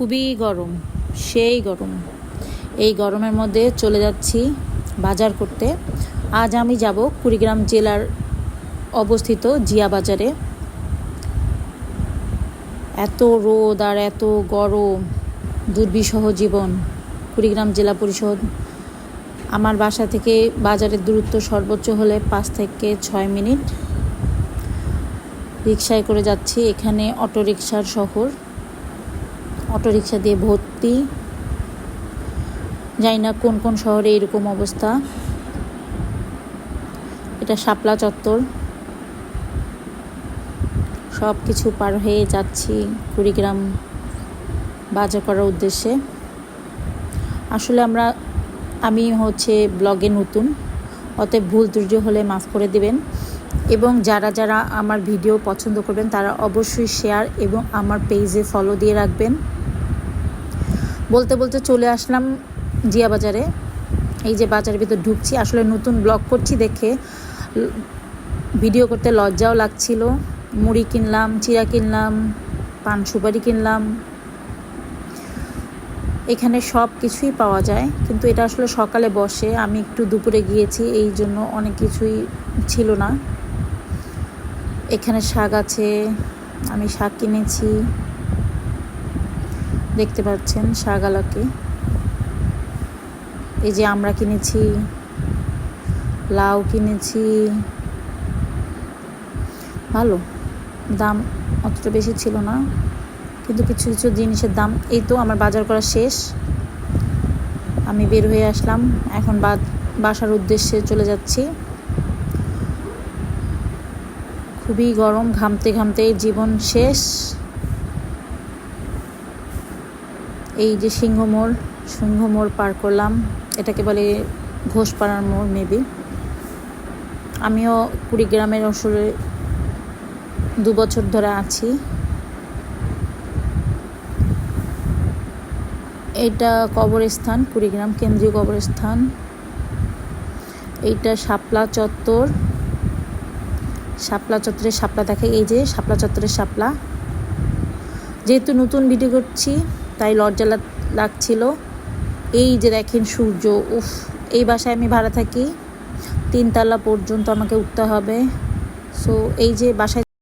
খুবই গরম, সেই গরম। এই গরমের মধ্যে চলে যাচ্ছি বাজার করতে। আজ আমি যাব কুড়িগ্রাম জেলার অবস্থিত জিয়া বাজারে। এত রোদ আর এত গরম, দুর্বিষহ জীবন। কুড়িগ্রাম জেলা পরিষদ, আমার বাসা থেকে বাজারের দূরত্ব সর্বোচ্চ হলে পাঁচ থেকে ছয় মিনিট। রিক্সায় করে যাচ্ছি এখানে অটো রিক্সার শহর। অটো রিক্সা দিয়ে ভর্তি। জানি না কোন কোন শহরে এরকম অবস্থা। এটা শাপলা চত্বর। সব কিছু পার হয়ে যাচ্ছি কুড়িগ্রাম বাজার করার উদ্দেশ্যে। আসলে আমরা, আমি হচ্ছে ব্লগে নতুন, অতএব ভুল ত্রুটি হলে মাফ করে দিবেন। এবং যারা যারা আমার ভিডিও পছন্দ করবেন, তারা অবশ্যই শেয়ার এবং আমার পেজে ফলো দিয়ে রাখবেন। বলতে বলতে চলে আসলাম জিয়া বাজারে এই যে বাজারের ভিতর ঢুকছি, আসলে নতুন ব্লগ করছি দেখে। ভিডিও করতে লজ্জাও লাগছিল। মুড়ি কিনলাম চিরা কিনলাম, পান সুপারি কিনলাম। এখানে সব কিছুই পাওয়া যায়, কিন্তু এটা আসলে সকালে বসে। আমি একটু দুপুরে গিয়েছি, এই জন্য অনেক কিছুই ছিল না। এখানে শাক আছে, আমি শাক কিনেছি। দেখতে পাচ্ছেন শাকওয়ালাকে এই যে আমরা কিনেছি, লাউ কিনেছি। ভালো, দাম অতটা বেশি ছিল না, কিন্তু কিছু কিছু জিনিসের দাম, এই তো আমার বাজার করা শেষ। আমি বের হয়ে আসলাম, এখন বাসার উদ্দেশ্যে চলে যাচ্ছি। খুবই গরম, ঘামতে ঘামতে জীবন শেষ। এই যে সিংহ মোড় সিংহ মোড় পার করলাম। এটাকে বলে ঘোষপাড়ার মোড় মেবি আমিও কুড়িগ্রামের আসলে দু বছর ধরে আছি। এটা কবরস্থান, কুড়িগ্রাম কেন্দ্রীয় কবরস্থান। এইটা শাপলা চত্বর। শাপলা চত্বরের শাপলা দেখে এই যে শাপলা চত্বরের শাপলা। যেহেতু নতুন ভিডিও করছি তাই লজ্জা লাগছিল। এই যে দেখেন সূর্য, উফ, এই বাসায় আমি ভাড়া থাকি। তিনতলা পর্যন্ত আমাকে উঠতে হবে। সো এই যে বাসায়